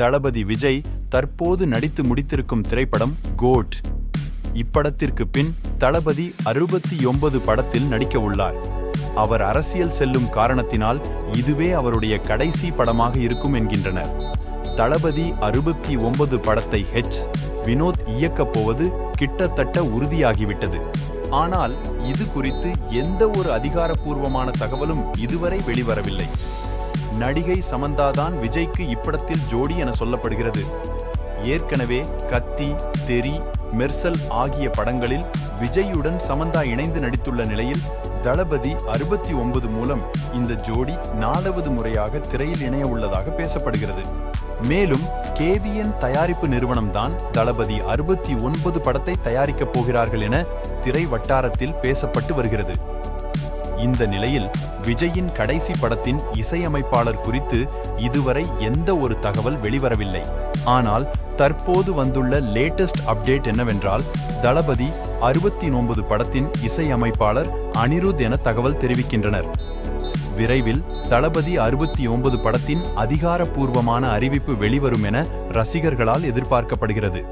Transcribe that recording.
தளபதி விஜய் தற்போது நடித்து முடித்திருக்கும் திரைப்படம் கோட். இப்படத்திற்கு பின் தளபதி அறுபத்தி ஒன்பது படத்தில் நடிக்க உள்ளார். அவர் அரசியல் செல்லும் காரணத்தினால் இதுவே அவருடைய கடைசி படமாக இருக்கும் என்கின்றனர். தளபதி அறுபத்தி ஒன்பது படத்தை ஹெச் வினோத் இயக்கப் போவது கிட்டத்தட்ட உறுதியாகிவிட்டது. ஆனால் இது குறித்து எந்த ஒரு அதிகாரப்பூர்வமான தகவலும் இதுவரை வெளிவரவில்லை. நடிகை சமந்தா தான் விஜய்க்கு இப்படத்தில் ஜோடி என சொல்லப்படுகிறது. ஏற்கனவே கத்தி தெரி மெர்சல் ஆகிய படங்களில் விஜயுடன் சமந்தா இணைந்து நடித்துள்ள நிலையில் தளபதி அறுபத்தி ஒன்பது மூலம் இந்த ஜோடி நாலாவது முறையாக திரையில் இணைய உள்ளதாக பேசப்படுகிறது. மேலும் கேவிஎன் தயாரிப்பு நிறுவனம்தான் தளபதி அறுபத்தி ஒன்பது படத்தை தயாரிக்கப் போகிறார்கள் என திரை வட்டாரத்தில் பேசப்பட்டு வருகிறது. இந்த நிலையில் விஜயின் கடைசி படத்தின் இசையமைப்பாளர் குறித்து இதுவரை எந்த ஒரு தகவல் வெளிவரவில்லை. ஆனால் தற்போது வந்துள்ள லேட்டஸ்ட் அப்டேட் என்னவென்றால் தளபதி அறுபத்தி ஒன்பது படத்தின் இசையமைப்பாளர் அனிருத் என தகவல் தெரிவிக்கின்றனர். விரைவில் தளபதி அறுபத்தி ஒன்பது படத்தின் அதிகாரப்பூர்வமான அறிவிப்பு வெளிவரும் என ரசிகர்களால் எதிர்பார்க்கப்படுகிறது.